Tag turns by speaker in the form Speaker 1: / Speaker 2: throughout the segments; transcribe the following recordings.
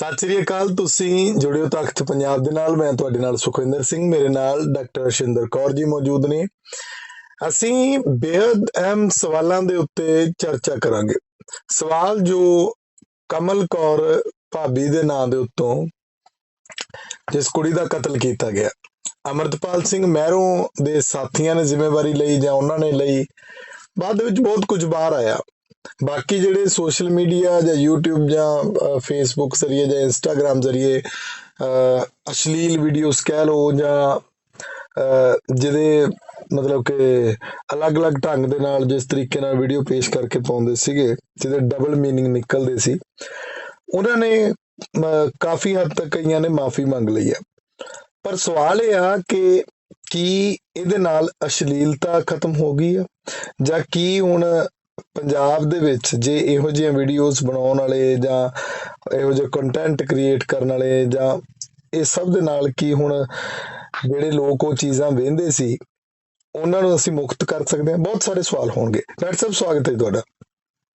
Speaker 1: ਸਤਿ ਸ੍ਰੀ ਅਕਾਲ, ਤੁਸੀਂ ਜੁੜਿਓ ਤਖਤ ਪੰਜਾਬ ਦੇ ਨਾਲ, ਮੈਂ ਤੁਹਾਡੇ ਨਾਲ ਸੁਖਵਿੰਦਰ ਸਿੰਘ, ਮੇਰੇ ਨਾਲ ਡਾਕਟਰ ਸ਼ਿੰਦਰ ਕੌਰ ਜੀ ਮੌਜੂਦ ਨੇ। ਅਸੀਂ ਬੇहद ਅਹਿਮ ਸਵਾਲਾਂ ਦੇ ਉੱਤੇ ਚਰਚਾ ਕਰਾਂਗੇ। ਸਵਾਲ ਜੋ ਕਮਲ ਕੌਰ ਭਾਬੀ ਦੇ ਨਾਂ ਦੇ ਉੱਤੋਂ ਜਿਸ ਕੁੜੀ ਦਾ ਕਤਲ ਕੀਤਾ ਗਿਆ, ਅਮਰਤਪਾਲ ਸਿੰਘ ਮਹਿਰੋਂ ਦੇ ਸਾਥੀਆਂ ਨੇ ਜ਼ਿੰਮੇਵਾਰੀ ਲਈ ਜਾਂ ਉਹਨਾਂ ਨੇ ਲਈ, ਬਾਅਦ ਵਿੱਚ ਬਹੁਤ ਕੁਝ ਬਾਹਰ ਆਇਆ। ਬਾਕੀ ਜਿਹੜੇ ਸੋਸ਼ਲ ਮੀਡੀਆ ਜਾਂ YouTube ਜਾਂ ਫੇਸਬੁੱਕ ਜ਼ਰੀਏ ਜਾਂ ਇੰਸਟਾਗ੍ਰam ਜ਼ਰੀਏ ਅਸ਼ਲੀਲ ਵੀਡੀਓਜ਼ ਕਹਿ ਲਓ ਜਾਂ ਜਿਹਦੇ ਮਤਲਬ ਕਿ ਅਲੱਗ-ਅਲੱਗ ਢੰਗ ਦੇ ਨਾਲ ਜਿਸ ਤਰੀਕੇ ਨਾਲ ਵੀਡੀਓ ਪੇਸ਼ ਕਰਕੇ ਪਾਉਂਦੇ ਸੀਗੇ ਜਿਹਦੇ ਡਬਲ ਮੀਨਿੰਗ ਨਿਕਲਦੇ ਸੀ ਉਹਨਾਂ ਨੇ ਅਹ, ਕਾਫੀ ਹੱਦ ਤੱਕ ਕਈਆਂ ਨੇ ਮਾਫੀ ਮੰਗ ਲਈ ਆ। ਪਰ ਸਵਾਲ ਇਹ ਆ ਕਿ ਕੀ ਇਹਦੇ ਨਾਲ ਅਸ਼ਲੀਲਤਾ ਖਤਮ ਹੋ ਗਈ ਆ? ਜਾਂ ਕੀ ਹੁਣ ਪੰਜਾਬ ਦੇ ਵਿੱਚ ਜੇ ਇਹੋ ਜਿਹੀਆਂ ਵੀਡੀਓਜ਼ ਬਣਾਉਣ ਵਾਲੇ ਜਾਂ ਇਹੋ ਜਿਹੇ ਕੰਟੈਂਟ ਕ੍ਰੀਏਟ ਕਰਨ ਵਾਲੇ ਜਾਂ ਇਹ ਸਭ ਦੇ ਨਾਲ ਕੀ ਹੁਣ ਜਿਹੜੇ ਲੋਕ ਉਹ ਚੀਜ਼ਾਂ ਵੇਖਦੇ ਸੀ, ਉਹਨਾਂ ਨੂੰ ਅਸੀਂ ਮੁਕਤ ਕਰ ਸਕਦੇ ਹਾਂ। ਬਹੁਤ ਸਾਰੇ ਸਵਾਲ ਹੋਣਗੇ। ਡਾਕਟਰ ਸਾਹਿਬ, ਸਵਾਗਤ ਹੈ ਜੀ ਤੁਹਾਡਾ।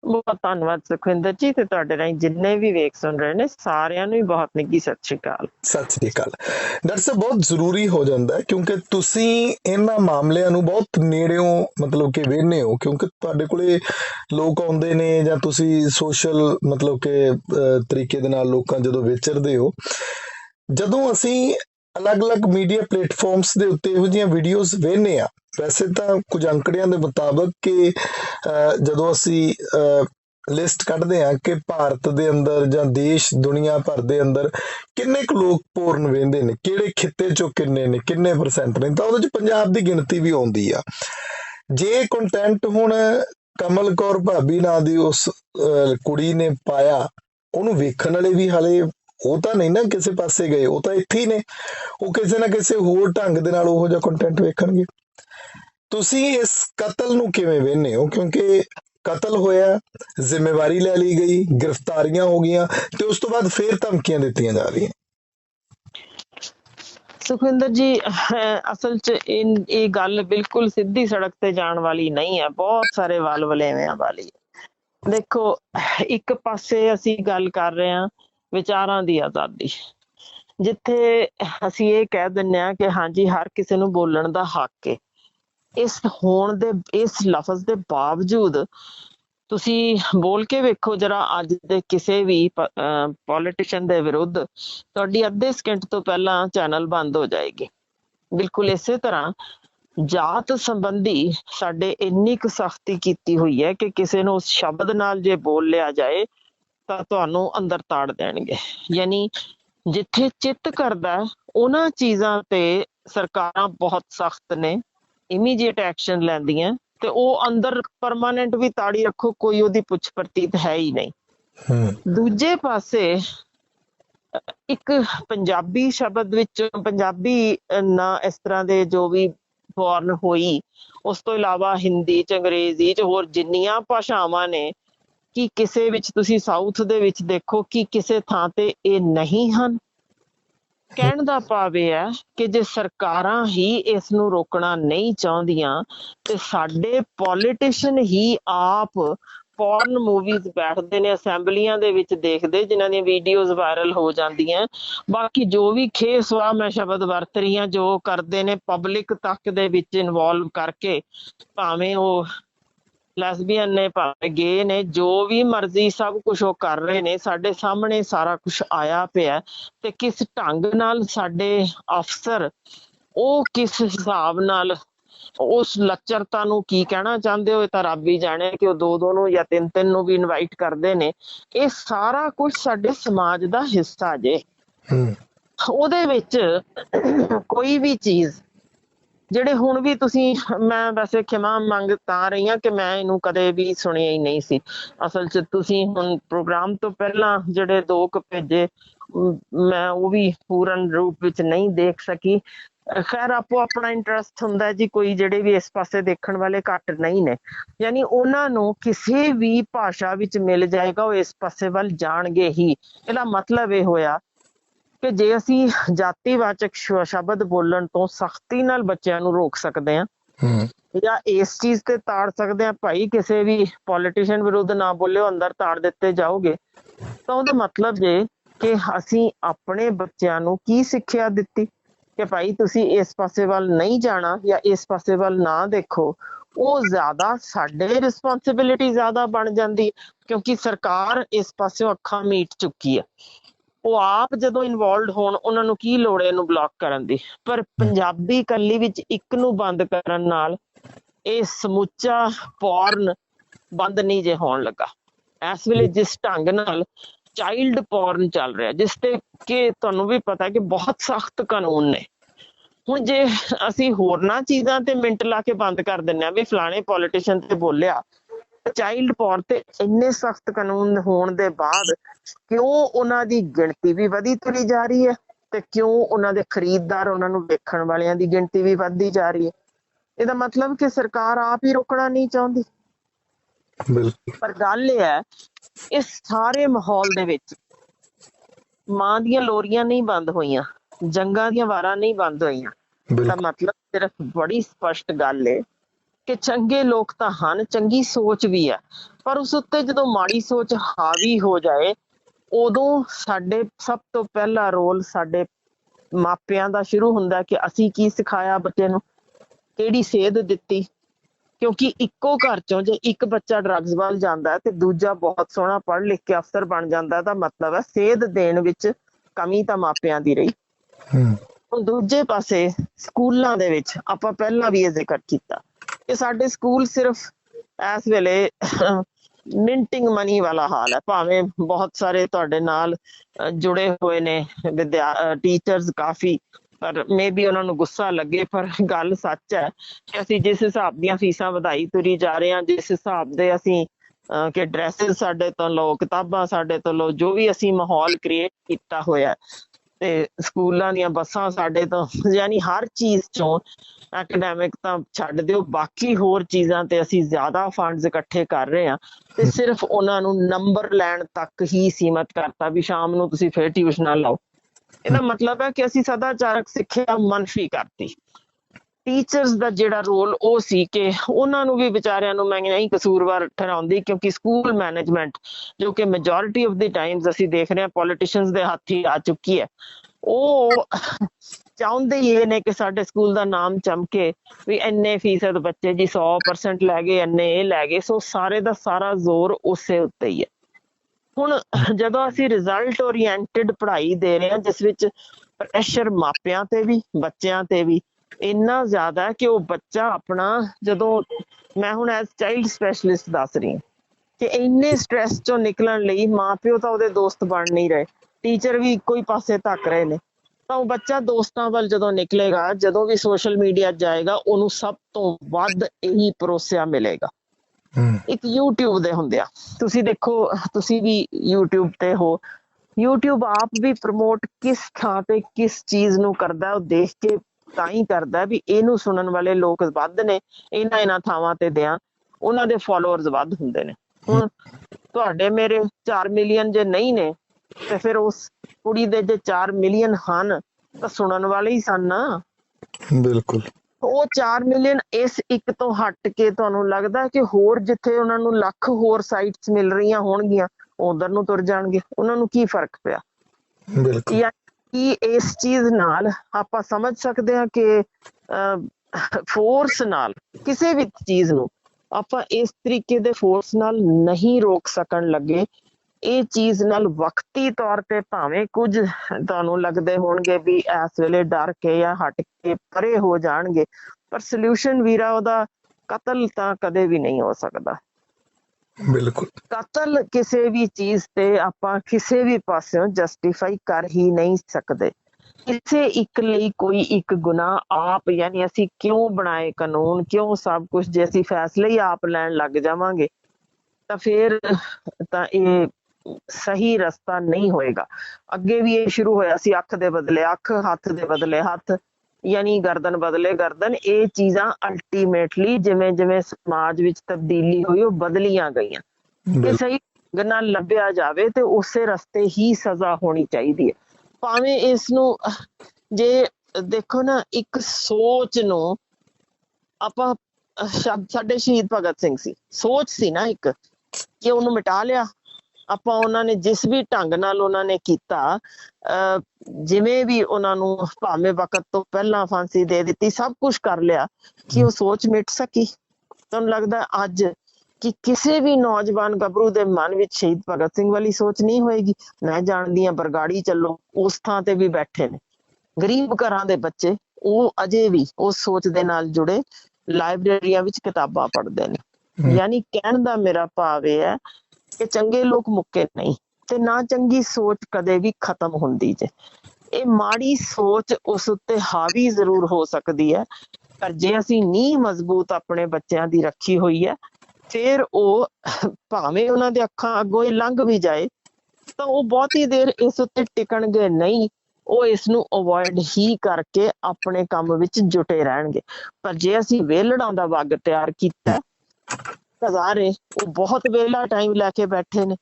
Speaker 2: ਬਹੁਤ ਧੰਨਵਾਦ ਸੁਖਵਿੰਦਰ ਜੀ ਤੇ ਤੁਹਾਡੇ ਰਾਹੀਂ ਜਿੰਨੇ ਵੀ ਵੇਖ ਸੁਣ ਰਹੇ ਨੇ, ਸਾਰਿਆਂ ਨੂੰ ਹੀ ਬਹੁਤ ਨਿੱਘੀ ਸਤਿ ਸ਼੍ਰੀ ਅਕਾਲ।
Speaker 1: ਸਤਿ ਸ੍ਰੀ ਅਕਾਲ। ਡਾਕਟਰ ਸਾਹਿਬ, ਬਹੁਤ ਜ਼ਰੂਰੀ ਹੋ ਜਾਂਦਾ ਹੈ ਕਿਉਂਕਿ ਤੁਸੀਂ ਇਹਨਾਂ ਮਾਮਲਿਆਂ ਨੂੰ ਬਹੁਤ ਨੇੜਿਓਂ ਮਤਲਬ ਕਿ ਵੇਖਦੇ ਹੋ, ਕਿਉਂਕਿ ਤੁਹਾਡੇ ਕੋਲੇ ਲੋਕ ਆਉਂਦੇ ਨੇ ਜਾਂ ਤੁਸੀਂ ਸੋਸ਼ਲ ਮਤਲਬ ਕਿ ਤਰੀਕੇ ਦੇ ਨਾਲ ਲੋਕਾਂ ਜਦੋਂ ਵਿਚਰਦੇ ਹੋ, ਜਦੋਂ ਅਸੀਂ ਅਲੱਗ-ਅਲੱਗ ਮੀਡੀਆ ਪਲੇਟਫਾਰਮਸ ਦੇ ਉੱਤੇ ਇਹੋ ਜਿਹੀਆਂ ਵੀਡੀਓਜ਼ ਵੇਖਨੇ ਆ ਵੈਸੇ ਤਾਂ ਕੁਝ ਅੰਕੜਿਆਂ ਦੇ ਮੁਤਾਬਕ ਕਿ ਜਦੋਂ ਅਸੀਂ ਲਿਸਟ ਕੱਢਦੇ ਆ ਕਿ ਭਾਰਤ ਦੇ ਅੰਦਰ ਜਾਂ ਦੇਸ਼, ਦੁਨੀਆ ਭਰ ਦੇ ਅੰਦਰ ਕਿੰਨੇ ਕੁ ਲੋਕ ਪੂਰਨ ਵੇਂਦੇ ਨੇ, ਕਿਹੜੇ ਖਿੱਤੇ ਚੋਂ ਕਿੰਨੇ ਨੇ, ਕਿੰਨੇ ਪਰਸੈਂਟ ਨੇ, ਤਾਂ ਉਹਦੇ ਚ ਪੰਜਾਬ ਦੀ ਗਿਣਤੀ ਵੀ ਆਉਂਦੀ ਆ। ਜੇ ਕੰਟੈਂਟ ਹੁਣ ਕਮਲ ਕੌਰ ਭਾਬੀ ਨਾਂ ਦੀ ਉਸ ਕੁੜੀ ਨੇ ਪਾਇਆ, ਉਹਨੂੰ ਵੇਖਣ ਵਾਲੇ ਵੀ ਹਾਲੇ ਉਹ ਤਾਂ ਨਹੀਂ ਨਾ ਕਿਸੇ ਪਾਸੇ ਗਏ, ਉਹ ਤਾਂ ਇੱਥੇ ਹੀ ਨੇ। ਉਹ ਕਿਸੇ ਨਾ ਕਿਸੇ ਹੋਰ ਢੰਗ ਦੇ ਨਾਲ ਉਹੋ ਜਿਹਾ ਕੰਟੈਂਟ ਵੇਖਣਗੇ। ਤੁਸੀਂ ਇਸ ਕਤਲ ਨੂੰ ਕਿਵੇਂ ਵੇਖਦੇ ਹੋ? ਕਿਉਂਕਿ ਕਤਲ ਹੋਇਆ, ਜ਼ਿੰਮੇਵਾਰੀ ਲੈ ਲਈ ਗਈ, ਗ੍ਰਿਫਤਾਰੀਆਂ ਹੋ ਗਈਆਂ ਤੇ ਉਸ ਤੋਂ ਬਾਅਦ ਫੇਰ ਧਮਕੀਆਂ ਦਿੱਤੀਆਂ ਜਾ ਰਹੀਆਂ।
Speaker 2: ਸੁਖਵਿੰਦਰ ਜੀ ਅਸਲ 'ਚ ਇਹ ਗੱਲ ਬਿਲਕੁਲ ਸਿੱਧੀ ਸੜਕ ਤੇ ਜਾਣ ਵਾਲੀ ਨਹੀਂ ਹੈ। ਬਹੁਤ ਸਾਰੇ ਵੱਲ ਵਲੇਵਿਆਂ ਵਾਲੀ ਹੈ। ਦੇਖੋ, ਇੱਕ ਪਾਸੇ ਅਸੀਂ ਗੱਲ ਕਰ ਰਹੇ ਹਾਂ ਵਿਚਾਰਾਂ ਦੀ ਆਜ਼ਾਦੀ। ਜਿੱਥੇ ਅਸੀਂ ਇਹ ਕਹਿ ਦਿੰਨੇ ਆ ਕਿ ਹਾਂਜੀ, ਹਰ ਕਿਸੇ ਨੂੰ ਬੋਲਣ ਦਾ ਹੱਕ ਹੈ ਇਸ ਹੋਣ ਦੇ, ਇਸ ਲਫ਼ਜ਼ ਦੇ ਬਾਵਜੂਦ ਤੁਸੀਂ ਬੋਲ ਕੇ ਵੇਖੋ ਜਰਾ ਅੱਜ ਦੇ ਕਿਸੇ ਵੀ ਪੋਲੀਟੀਸ਼ੀਅਨ ਦੇ ਵਿਰੁੱਧ ਤੁਹਾਡੀ ਅੱਧੇ ਸਕਿੰਟ ਤੋਂ ਪਹਿਲਾਂ ਚੈਨਲ ਬੰਦ ਹੋ ਜਾਏਗੀ। ਬਿਲਕੁਲ ਇਸੇ ਤਰ੍ਹਾਂ ਜਾਤ ਸੰਬੰਧੀ ਸਾਡੇ ਇੰਨੀ ਕੁ ਸਖਤੀ ਕੀਤੀ ਹੋਈ ਹੈ ਕਿ ਕਿਸੇ ਨੂੰ ਉਸ ਸ਼ਬਦ ਨਾਲ ਜੇ ਬੋਲ ਲਿਆ ਜਾਏ ਤਾਂ ਤੁਹਾਨੂੰ ਅੰਦਰ ਤਾੜ ਦੇਣਗੇ। ਯਾਨੀ ਜਿੱਥੇ ਚਿੱਤ ਕਰਦਾ ਉਹਨਾਂ ਚੀਜ਼ਾਂ ਤੇ ਸਰਕਾਰਾਂ ਬਹੁਤ ਸਖਤ ਨੇ। ਇਮੀਡੀਏਟ ਐਕਸ਼ਨ ਲੈਂਦੀਆਂ ਤੇ ਉਹ ਅੰਦਰ ਪਰਮਾਨੈਂਟ ਵੀ ਤਾੜੀ ਰੱਖੋ ਕੋਈ ਉਹਦੀ ਪੁੱਛ ਪ੍ਰਤੀਤ ਹੈ ਹੀ ਨਹੀਂ।
Speaker 1: ਹੂੰ।
Speaker 2: ਦੂਜੇ ਪਾਸੇ ਇੱਕ ਪੰਜਾਬੀ ਸ਼ਬਦ ਵਿੱਚ ਪੰਜਾਬੀ ਨਾ ਇਸ ਤਰ੍ਹਾਂ ਦੇ ਜੋ ਵੀ ਫੋਰਨ ਹੋਈ ਉਸ ਤੋਂ ਇਲਾਵਾ ਹਿੰਦੀ ਚ ਅੰਗਰੇਜ਼ੀ ਚ ਹੋਰ ਜਿੰਨੀਆਂ ਭਾਸ਼ਾਵਾਂ ਨੇ ਕਿ ਕਿਸੇ ਵਿੱਚ ਤੁਸੀਂ ਸਾਊਥ ਦੇ ਵਿੱਚ ਦੇਖੋ ਕਿ ਕਿਸੇ ਥਾਂ ਤੇ ਇਹ ਨਹੀਂ ਹਨ। ਕਹਿਣ ਦਾ ਭਾਵ ਇਹ ਹੈ ਕਿ ਜੇ ਸਰਕਾਰਾਂ ਹੀ ਇਸ ਨੂੰ ਰੋਕਣਾ ਨਹੀਂ ਚਾਹੁੰਦੀਆਂ, ਤੇ ਸਾਡੇ ਪੋਲੀਟੀਸ਼ੀਅਨ ਹੀ ਆਪ ਫੋਰਨ ਮੂਵੀਜ਼ ਬੈਠਦੇ ਨੇ, ਅਸੈਂਬਲੀਆਂ ਦੇ ਵਿੱਚ ਦੇਖਦੇ, ਜਿਨ੍ਹਾਂ ਦੀਆਂ ਵੀਡੀਓਜ਼ ਵਾਇਰਲ ਹੋ ਜਾਂਦੀਆਂ। ਬਾਕੀ ਜੋ ਵੀ ਖੇਸਵਾ ਮੈਂ ਸ਼ਬਦ ਵਰਤ ਰਹੀ ਹਾਂ, ਜੋ ਕਰਦੇ ਨੇ ਪਬਲਿਕ ਤੱਕ ਦੇ ਵਿੱਚ ਇਨਵੋਲਵ ਕਰਕੇ, ਭਾਵੇਂ ਉਹ ਲੈਸਬੀਅਨ ਨੇ ਭਾਵੇਂ ਗੇ ਨੇ ਜੋ ਵੀ ਮਰਜ਼ੀ ਸਭ ਕੁਝ ਉਹ ਕਰ ਰਹੇ ਨੇ ਸਾਡੇ ਸਾਹਮਣੇ ਸਾਰਾ ਕੁਝ ਆਇਆ ਪਿਆ ਤੇ ਕਿਸ ਢੰਗ ਨਾਲ ਸਾਡੇ ਅਫਸਰ ਉਹ ਕਿਸ ਹਿਸਾਬ ਨਾਲ ਉਸ ਲੱਚਰਤਾ ਨੂੰ ਕੀ ਕਹਿਣਾ ਚਾਹੁੰਦੇ ਹੋ ਇਹ ਤਾਂ ਰੱਬ ਹੀ ਜਾਣੇ ਕਿ ਉਹ ਦੋ ਦੋ ਨੂੰ ਜਾਂ ਤਿੰਨ ਤਿੰਨ ਨੂੰ ਵੀ ਇਨਵਾਈਟ ਕਰਦੇ ਨੇ ਇਹ ਸਾਰਾ ਕੁਝ ਸਾਡੇ ਸਮਾਜ ਦਾ ਹਿੱਸਾ ਜੇ।
Speaker 1: ਹੂੰ।
Speaker 2: ਉਹਦੇ ਵਿੱਚ ਕੋਈ ਵੀ ਚੀਜ਼ ਜਿਹੜੇ ਹੁਣ ਵੀ ਤੁਸੀਂ, ਮੈਂ ਵੈਸੇ ਖਿਮਾ ਮੰਗ ਤਾਂ ਰਹੀ ਹਾਂ ਕਿ ਮੈਂ ਇਹਨੂੰ ਕਦੇ ਵੀ ਸੁਣਿਆ ਹੀ ਨਹੀਂ ਸੀ। ਅਸਲ 'ਚ ਤੁਸੀਂ ਹੁਣ ਪ੍ਰੋਗਰਾਮ ਤੋਂ ਪਹਿਲਾਂ ਜਿਹੜੇ ਦੋ ਕੁ ਭੇਜੇ ਮੈਂ ਉਹ ਵੀ ਪੂਰਨ ਰੂਪ ਵਿੱਚ ਨਹੀਂ ਦੇਖ ਸਕੀ। ਖੈਰ, ਆਪੋ ਆਪਣਾ ਇੰਟਰਸਟ ਹੁੰਦਾ ਜੀ, ਕੋਈ ਜਿਹੜੇ ਵੀ ਇਸ ਪਾਸੇ ਦੇਖਣ ਵਾਲੇ ਘੱਟ ਨਹੀਂ ਨੇ। ਯਾਨੀ ਉਹਨਾਂ ਨੂੰ ਕਿਸੇ ਵੀ ਭਾਸ਼ਾ ਵਿੱਚ ਮਿਲ ਜਾਏਗਾ, ਉਹ ਇਸ ਪਾਸੇ ਵੱਲ ਜਾਣਗੇ ਹੀ। ਇਹਦਾ ਮਤਲਬ ਇਹ ਹੋਇਆ ਕਿ ਜੇ ਅਸੀਂ ਜਾਤੀਵਾਚਕ ਸ਼ਬਦ ਬੋਲਣ ਤੋਂ ਸਖਤੀ ਨਾਲ ਬੱਚਿਆਂ ਨੂੰ ਰੋਕ ਸਕਦੇ ਹਾਂ
Speaker 1: ਹੂੰ।
Speaker 2: ਜਾਂ ਇਸ ਚੀਜ਼ ਤੇ ਤਾੜ ਸਕਦੇ ਹਾਂ ਭਾਈ ਕਿਸੇ ਵੀ ਪੋਲੀਟੀਸ਼ੀਅਨ ਵਿਰੁੱਧ ਨਾ ਬੋਲਿਓ ਅੰਦਰ ਤਾੜ ਦਿੱਤੇ ਜਾਓਗੇ ਤਾਂ ਉਹਦਾ ਮਤਲਬ ਜੇ ਕਿ ਅਸੀਂ ਆਪਣੇ ਬੱਚਿਆਂ ਨੂੰ ਕੀ ਸਿੱਖਿਆ ਦਿੱਤੀ? ਕਿ ਭਾਈ ਤੁਸੀਂ ਇਸ ਪਾਸੇ ਵੱਲ ਨਹੀਂ ਜਾਣਾ ਜਾਂ ਇਸ ਪਾਸੇ ਵੱਲ ਨਾ ਦੇਖੋ ਉਹ ਜ਼ਿਆਦਾ ਸਾਡੇ ਰਿਸਪੌਂਸਿਬਿਲਿਟੀ ਜ਼ਿਆਦਾ ਬਣ ਜਾਂਦੀ ਕਿਉਂਕਿ ਸਰਕਾਰ ਇਸ ਪਾਸਿਓਂ ਅੱਖਾਂ ਮੀਟ ਚੁੱਕੀ ਹੈ। ਉਹ ਆਪ ਜਦੋਂ ਇਨਵੋਲਡ ਹੋਣ ਉਹਨਾਂ ਨੂੰ ਕੀ ਲੋੜ ਹੈ ਇਹਨੂੰ ਬਲੌਕ ਕਰਨ ਦੀ? ਪਰ ਪੰਜਾਬੀ ਕੱਲੀ ਵਿੱਚ ਇੱਕ ਨੂੰ ਬੰਦ ਕਰਨ ਨਾਲ ਇਹ ਸਮੁੱਚਾ ਪੌਰਨ ਬੰਦ ਨਹੀਂ ਜੇ ਹੋਣ ਲੱਗਾ। ਇਸ ਵੇਲੇ ਜਿਸ ਢੰਗ ਨਾਲ ਚਾਈਲਡ ਪੌਰਨ ਚੱਲ ਰਿਹਾ ਜਿਸ ਤੇ ਕਿ ਤੁਹਾਨੂੰ ਵੀ ਪਤਾ ਕਿ ਬਹੁਤ ਸਖਤ ਕਾਨੂੰਨ ਨੇ। ਹੁਣ ਜੇ ਅਸੀਂ ਹੋਰਨਾਂ ਚੀਜ਼ਾਂ ਤੇ ਮਿੰਟ ਲਾ ਕੇ ਬੰਦ ਕਰ ਦਿੰਨੇ ਆ ਵੀ ਫਲਾਣੇ ਪੋਲੀਟੀਸ਼ੀਅਨ ਤੇ ਬੋਲਿਆ ਚਾਈਲਡ ਪੌਰ ਤੇ ਇੰਨੇ ਸਖਤ ਕਾਨੂੰਨ ਹੋਣ ਦੇ ਬਾਅਦ ਕਿਉਂ ਉਹਨਾਂ ਦੀ ਗਿਣਤੀ ਵੀ ਵਧੀ ਤੁਰੀ ਜਾ ਰਹੀ ਹੈ ਤੇ ਕਿਉਂ ਉਹਨਾਂ ਦੇ ਖਰੀਦਦਾਰ ਉਹਨਾਂ ਨੂੰ ਵੇਖਣ ਵਾਲਿਆਂ ਦੀ ਗਿਣਤੀ ਵੀ ਵੱਧਦੀ ਜਾ ਰਹੀ ਹੈ? ਇਹਦਾ ਮਤਲਬ ਕਿ ਸਰਕਾਰ ਆਪ ਹੀ ਰੋਕਣਾ ਨਹੀਂ ਚਾਹੁੰਦੀ।
Speaker 1: ਬਿਲਕੁਲ।
Speaker 2: ਪਰ ਗੱਲ ਇਹ ਹੈ ਇਸ ਸਾਰੇ ਮਾਹੌਲ ਦੇ ਵਿੱਚ ਮਾਂ ਦੀਆਂ ਲੋਰੀਆਂ ਨਹੀਂ ਬੰਦ ਹੋਈਆਂ ਜੰਗਾਂ ਦੀਆਂ ਵਾਰਾਂ ਨਹੀਂ ਬੰਦ ਹੋਈਆਂ।
Speaker 1: ਬਿਲਕੁਲ।
Speaker 2: ਮਤਲਬ ਸਿਰਫ ਬੜੀ ਸਪਸ਼ਟ ਗੱਲ ਏ ਕਿ ਚੰਗੇ ਲੋਕ ਤਾਂ ਹਨ ਚੰਗੀ ਸੋਚ ਵੀ ਹੈ। ਪਰ ਉਸ ਉੱਤੇ ਜਦੋਂ ਮਾੜੀ ਸੋਚ ਹਾਵੀ ਹੋ ਜਾਏ ਉਦੋਂ ਸਾਡੇ ਸਭ ਤੋਂ ਪਹਿਲਾ ਰੋਲ ਸਾਡੇ ਮਾਪਿਆਂ ਦਾ ਸ਼ੁਰੂ ਹੁੰਦਾ ਕਿ ਅਸੀਂ ਕੀ ਸਿਖਾਇਆ ਬੱਚੇ ਨੂੰ ਕਿਹੜੀ ਸੇਧ ਦਿੱਤੀ। ਕਿਉਂਕਿ ਇੱਕੋ ਘਰ ਚੋਂ ਜੇ ਇੱਕ ਬੱਚਾ ਡਰੱਗਸ ਵੱਲ ਜਾਂਦਾ ਹੈ ਤੇ ਦੂਜਾ ਬਹੁਤ ਸੋਹਣਾ ਪੜ੍ਹ ਲਿਖ ਕੇ ਅਫਸਰ ਬਣ ਜਾਂਦਾ ਤਾਂ ਮਤਲਬ ਹੈ ਸੇਧ ਦੇਣ ਵਿੱਚ ਕਮੀ ਤਾਂ ਮਾਪਿਆਂ ਦੀ ਰਹੀ।
Speaker 1: ਹੂੰ।
Speaker 2: ਹੁਣ ਦੂਜੇ ਪਾਸੇ ਸਕੂਲਾਂ ਦੇ ਵਿੱਚ ਆਪਾਂ ਪਹਿਲਾਂ ਵੀ ਇਹ ਜ਼ਿਕਰ ਕੀਤਾ। ਕਿ ਸਾਡੇ ਸਕੂਲ ਸਿਰਫ ਇਸ ਵੇਲੇ ਮਿੰਟਿੰਗ ਮਨੀ ਵਾਲਾ ਹਾਲ ਹੈ। ਭਾਵੇਂ ਬਹੁਤ ਸਾਰੇ ਤੁਹਾਡੇ ਨਾਲ ਜੁੜੇ ਹੋਏ ਨੇ ਵਿਦਿਆ ਟੀਚਰਸ ਕਾਫੀ ਪਰ ਮੇਬੀ ਉਹਨਾਂ ਨੂੰ ਗੁੱਸਾ ਲੱਗੇ ਪਰ ਗੱਲ ਸੱਚ ਹੈ ਕਿ ਅਸੀਂ ਜਿਸ ਹਿਸਾਬ ਦੀਆਂ ਫੀਸਾਂ ਵਧਾਈ ਤੁਰੀ ਜਾ ਰਹੇ ਹਾਂ ਜਿਸ ਹਿਸਾਬ ਦੇ ਅਸੀਂ ਅਹ, ਕਿ ਡਰੈਸਸ ਸਾਡੇ ਤੋਂ ਲਓ ਕਿਤਾਬਾਂ ਸਾਡੇ ਤੋਂ ਲਓ ਜੋ ਵੀ ਅਸੀਂ ਮਾਹੌਲ ਕ੍ਰੀਏਟ ਕੀਤਾ ਹੋਇਆ ਤੇ ਸਕੂਲਾਂ ਦੀਆਂ ਬੱਸਾਂ ਸਾਡੇ ਤੋਂ ਯਾਨੀ ਹਰ ਚੀਜ਼ ਚੋਂ ਐਕੈਡੈਮਿਕ ਤਾਂ ਛੱਡ ਦਿਓ ਬਾਕੀ ਹੋਰ ਚੀਜ਼ਾਂ ਤੇ ਅਸੀਂ ਜ਼ਿਆਦਾ ਫੰਡਸ ਇਕੱਠੇ ਕਰ ਰਹੇ ਹਾਂ ਤੇ ਸਿਰਫ ਉਹਨਾਂ ਨੂੰ ਨੰਬਰ ਲੈਣ ਤੱਕ ਹੀ ਸੀਮਤ ਕਰਤਾ ਵੀ ਸ਼ਾਮ ਨੂੰ ਤੁਸੀਂ ਫੇਰ ਟਿਊਸ਼ਨਾਂ ਲਾਓ ਇਹਦਾ ਮਤਲਬ ਹੈ ਕਿ ਅਸੀਂ ਸਦਾਚਾਰਕ ਸਿੱਖਿਆ ਮਨਫੀ ਕਰਤੀ। ਟੀਚਰਸ ਦਾ ਜਿਹੜਾ ਰੋਲ ਉਹ ਸੀ ਕਿ ਉਹਨਾਂ ਨੂੰ ਵੀ ਵਿਚਾਰਿਆਂ ਨੂੰ ਮੈਂ ਨਹੀਂ ਕਸੂਰਵਾਰ ਠਹਿਰਾਉਂਦੀ ਕਿਉਂਕਿ ਸਕੂਲ ਮੈਨੇਜਮੈਂਟ ਜੋ ਕਿ ਮੈਜੋਰਿਟੀ ਆਫ ਦੀ ਟਾਈਮਸ ਅਸੀਂ ਦੇਖ ਰਹੇ ਹਾਂ ਪੋਲੀਟੀਸ਼ੀਅਨਸ ਦੇ ਹੱਥ ਹੀ ਆ ਚੁੱਕੀ ਹੈ। ਉਹ ਚਾਹੁੰਦੇ ਹੀ ਇਹ ਨੇ ਕਿ ਸਾਡੇ ਸਕੂਲ ਦਾ ਨਾਮ ਚਮਕੇ ਵੀ ਇੰਨੇ ਫੀਸਦ ਬੱਚੇ ਜੀ 100% ਲੈ ਗਏ, ਇੰਨੇ ਇਹ ਲੈ ਗਏ, ਸੋ ਸਾਰੇ ਦਾ ਸਾਰਾ ਜ਼ੋਰ ਉਸੇ ਉੱਤੇ ਹੀ ਹੈ। ਹੁਣ ਜਦੋਂ ਅਸੀਂ ਰਿਜ਼ਲਟ ਓਰੀਐਂਟਡ ਪੜ੍ਹਾਈ ਦੇ ਰਹੇ ਹਾਂ, ਜਿਸ ਵਿੱਚ ਪ੍ਰੈਸ਼ਰ ਮਾਪਿਆਂ ਤੇ ਵੀ, ਬੱਚਿਆਂ ਤੇ ਵੀ ਇੰਨਾ ਜ਼ਿਆਦਾ ਕਿ ਉਹ ਬੱਚਾ ਆਪਣਾ ਜਦੋਂ ਮੈਂ ਹੁਣ ਐਸ ਚਾਈਲਡ ਸਪੈਸ਼ਲਿਸਟ ਦੱਸ ਰਹੀ ਹਾਂ ਕਿ ਇੰਨੇ ਸਟ੍ਰੈਸ ਚੋਂ ਨਿਕਲਣ ਲਈ ਮਾਪਿਓ ਤਾਂ ਉਹਦੇ ਦੋਸਤ ਬਣ ਨਹੀਂ ਰਹੇ ਟੀਚਰ ਵੀ ਇੱਕੋ ਹੀ ਪਾਸੇ ਧੱਕ ਰਹੇ ਨੇ। ਤਾਂ ਉਹ ਬੱਚਾ ਦੋਸਤਾਂ ਵੱਲ ਜਦੋਂ ਨਿਕਲੇਗਾ ਜਦੋਂ ਵੀ ਸੋਸ਼ਲ ਮੀਡੀਆ ਜਾਏਗਾ ਉਹਨੂੰ ਸਭ ਤੋਂ ਵੱਧ ਇਹੀ ਪਰੋਸਿਆ ਮਿਲੇਗਾ। ਇੱਕ YouTube ਦੇ ਹੁੰਦੇ ਆ। ਤੁਸੀਂ ਦੇਖੋ ਤੁਸੀਂ ਵੀ YouTube ਤੇ ਹੋ। YouTube ਆਪ ਵੀ ਪ੍ਰਮੋਟ ਕਿਸ ਥਾਂ ਤੇ ਕਿਸ ਚੀਜ਼ ਨੂੰ ਕਰਦਾ ਉਹ ਦੇਖ ਕੇ ਤਾਂ ਹੀ ਕਰਦਾ ਵੀ ਇਹਨੂੰ ਸੁਣਨ ਵਾਲੇ ਲੋਕ ਵੱਧ ਨੇ ਇਹਨਾਂ ਇਹਨਾਂ ਥਾਵਾਂ ਤੇ ਦਿਆਂ ਉਹਨਾਂ ਦੇ ਫਾਲੋਅਰਸ ਵੱਧ ਹੁੰਦੇ ਨੇ। ਹੁਣ ਤੁਹਾਡੇ ਮੇਰੇ 4 ਮਿਲੀਅਨ ਜੇ ਨਹੀਂ ਨੇ ਤੇ ਫਿਰ ਉਸ ਕੁੜੀ ਦੇ ਜੇ 4 ਮਿਲੀਅਨ ਹਨ ਤਾਂ ਸੁਣਨ ਵਾਲੇ ਹੀ ਸਨ ਨਾ।
Speaker 1: ਬਿਲਕੁਲ।
Speaker 2: ਉਹ 4 ਮਿਲੀਅਨ ਇਸ ਇੱਕ ਤੋਂ ਹਟ ਕੇ ਤੁਹਾਨੂੰ ਲੱਗਦਾ ਕਿ ਹੋਰ ਜਿੱਥੇ ਉਹਨਾਂ ਨੂੰ ਲੱਖ ਹੋਰ ਸਾਈਟਸ ਮਿਲ ਰਹੀਆਂ ਹੋਣਗੀਆਂ ਉਧਰ ਨੂੰ ਤੁਰ ਜਾਣਗੇ। ਉਹਨਾਂ ਨੂੰ ਕੀ ਫ਼ਰਕ ਪਿਆ?
Speaker 1: ਬਿਲਕੁਲ।
Speaker 2: ਕੀ ਇਸ ਚੀਜ਼ ਨਾਲ ਆਪਾਂ ਸਮਝ ਸਕਦੇ ਹਾਂ ਕਿ ਫੋਰਸ ਨਾਲ, ਕਿਸੇ ਵੀ ਚੀਜ਼ ਨੂੰ ਆਪਾਂ ਇਸ ਤਰੀਕੇ ਦੇ ਫੋਰਸ ਨਾਲ ਨਹੀਂ ਰੋਕ ਸਕਣ ਲੱਗੇ। ਇਹ ਚੀਜ਼ ਨਾਲ ਵਕਤੀ ਤੌਰ ਤੇ ਭਾਵੇਂ ਕੁਝ ਤੁਹਾਨੂੰ ਲੱਗਦੇ ਹੋਣਗੇ ਵੀ ਇਸ ਵੇਲੇ ਡਰ ਕੇ ਜਾਂ ਹਟ ਕੇ ਪਰੇ ਹੋ ਜਾਣਗੇ, ਪਰ ਸੋਲੂਸ਼ਨ ਵੀਰਾ ਉਹਦਾ ਕਤਲ ਤਾਂ ਕਦੇ ਵੀ ਨਹੀਂ ਹੋ ਸਕਦਾ।
Speaker 1: ਬਿਲਕੁਲ।
Speaker 2: ਕਤਲ ਕਿਸੇ ਵੀ ਚੀਜ਼ ਤੇ ਆਪਾਂ ਕਿਸੇ ਵੀ ਪਾਸਿਓਂ ਜਸਟੀਫਾਈ ਕਰ ਹੀ ਨਹੀਂ ਸਕਦੇ। ਕਿਸੇ ਇੱਕ ਲਈ ਕੋਈ ਇੱਕ ਗੁਨਾਹ ਆਪ, ਯਾਨੀ ਅਸੀਂ ਕਿਉਂ ਬਣਾਏ ਕਾਨੂੰਨ, ਕਿਉਂ ਸਭ ਕੁਝ ਜੇ ਅਸੀਂ ਫੈਸਲੇ ਹੀ ਆਪ ਲੈਣ ਲੱਗ ਜਾਵਾਂਗੇ, ਤਾਂ ਫਿਰ ਤਾਂ ਇਹ ਸਹੀ ਰਸਤਾ ਨਹੀਂ ਹੋਏਗਾ। ਅੱਗੇ ਵੀ ਇਹ ਸ਼ੁਰੂ ਹੋਇਆ ਸੀ, ਅੱਖ ਦੇ ਬਦਲੇ, ਅੱਖ, ਹੱਥ ਦੇ ਬਦਲੇ, ਹੱਥ ਯਾਨੀ ਗਰਦਨ ਬਦਲੇ ਗਰਦਨ ਇਹ ਚੀਜ਼ਾਂ ਅਲਟੀਮੇਟਲੀ ਜਿਵੇਂ ਜਿਵੇਂ ਸਮਾਜ ਵਿੱਚ ਤਬਦੀਲੀ ਹੋਈ ਉਹ ਬਦਲੀਆਂ ਗਈਆਂ। ਕਿ ਸਹੀ ਢੰਗ ਨਾਲ ਲੱਭਿਆ ਜਾਵੇ ਤੇ ਉਸੇ ਰਸਤੇ ਹੀ ਸਜ਼ਾ ਹੋਣੀ ਚਾਹੀਦੀ ਹੈ। ਭਾਵੇਂ ਇਸ ਨੂੰ ਜੇ ਦੇਖੋ ਨਾ ਇੱਕ ਸੋਚ ਨੂੰ ਆਪਾਂ ਸਾਡੇ ਸ਼ਹੀਦ ਭਗਤ ਸਿੰਘ ਸੀ। ਸੋਚ ਸੀ ਨਾ ਇੱਕ ਕਿ ਉਹਨੂੰ ਮਿਟਾ ਲਿਆ। ਆਪਾਂ ਉਹਨਾਂ ਨੇ ਜਿਸ ਵੀ ਢੰਗ ਨਾਲ ਉਹਨਾਂ ਨੇ ਕੀਤਾ ਜਿਵੇਂ ਵੀ ਉਹਨਾਂ ਨੂੰ ਭਾਵੇਂ ਵਕਤ ਤੋਂ ਪਹਿਲਾਂ ਫਾਂਸੀ ਦੇ ਦਿੱਤੀ ਸਭ ਕੁਝ ਕਰ ਲਿਆ ਕਿ ਉਹ ਸੋਚ ਮਿਟ ਸਕੀ? ਤੁਹਾਨੂੰ ਲੱਗਦਾ ਅੱਜ ਕਿ ਕਿਸੇ ਵੀ ਨੌਜਵਾਨ ਗੱਭਰੂ ਦੇ ਮਨ ਵਿੱਚ ਸ਼ਹੀਦ ਭਗਤ ਸਿੰਘ ਵਾਲੀ ਸੋਚ ਨਹੀਂ ਹੋਏਗੀ? ਮੈਂ ਜਾਣਦੀ ਹਾਂ ਬਰਗਾੜੀ ਚੱਲੋ ਉਸ ਥਾਂ ਤੇ ਵੀ ਬੈਠੇ ਨੇ। ਗਰੀਬ ਘਰਾਂ ਦੇ ਬੱਚੇ ਉਹ ਅਜੇ ਵੀ ਉਸ ਸੋਚ ਦੇ ਨਾਲ ਜੁੜੇ ਲਾਇਬ੍ਰੇਰੀਆਂ ਵਿੱਚ ਕਿਤਾਬਾਂ ਪੜ੍ਹਦੇ ਨੇ। ਯਾਨੀ ਕਹਿਣ ਦਾ ਮੇਰਾ ਭਾਵ ਇਹ ਹੈ ਕਿ ਚੰਗੇ ਲੋਕ ਮੁੱਕੇ ਨਹੀਂ ਤੇ ਨਾ ਚੰਗੀ ਸੋਚ ਕਦੇ ਵੀ ਖਤਮ ਹੁੰਦੀ ਜੇ। ਇਹ ਮਾੜੀ ਸੋਚ ਉਸ ਉੱਤੇ ਹਾਵੀ ਜ਼ਰੂਰ ਹੋ ਸਕਦੀ ਹੈ, ਪਰ ਜੇ ਅਸੀਂ ਨੀਂਹ ਮਜ਼ਬੂਤ ਆਪਣੇ ਬੱਚਿਆਂ ਦੀ ਰੱਖੀ ਹੋਈ ਹੈ, ਫਿਰ ਉਹ ਭਾਵੇਂ ਉਹਨਾਂ ਦੇ ਅੱਖਾਂ ਅੱਗੋਂ ਇਹ ਲੰਘ ਵੀ ਜਾਏ, ਤਾਂ ਉਹ ਬਹੁਤੀ ਦੇਰ ਇਸ ਉੱਤੇ ਟਿਕਣਗੇ ਨਹੀਂ। ਉਹ ਇਸ ਨੂੰ ਅਵੋਇਡ ਹੀ ਕਰਕੇ ਆਪਣੇ ਕੰਮ ਵਿੱਚ ਜੁਟੇ ਰਹਿਣਗੇ। ਪਰ ਜੇ ਅਸੀਂ ਵੇਲੜਾਂ ਦਾ ਵਗ ਤਿਆਰ ਕੀਤਾ ਹਜ਼ਾਰੇ ਉਹ ਬਹੁਤ ਵੇਲਾ ਟਾਈਮ ਲੈ ਕੇ ਬੈਠੇ ਨੇ।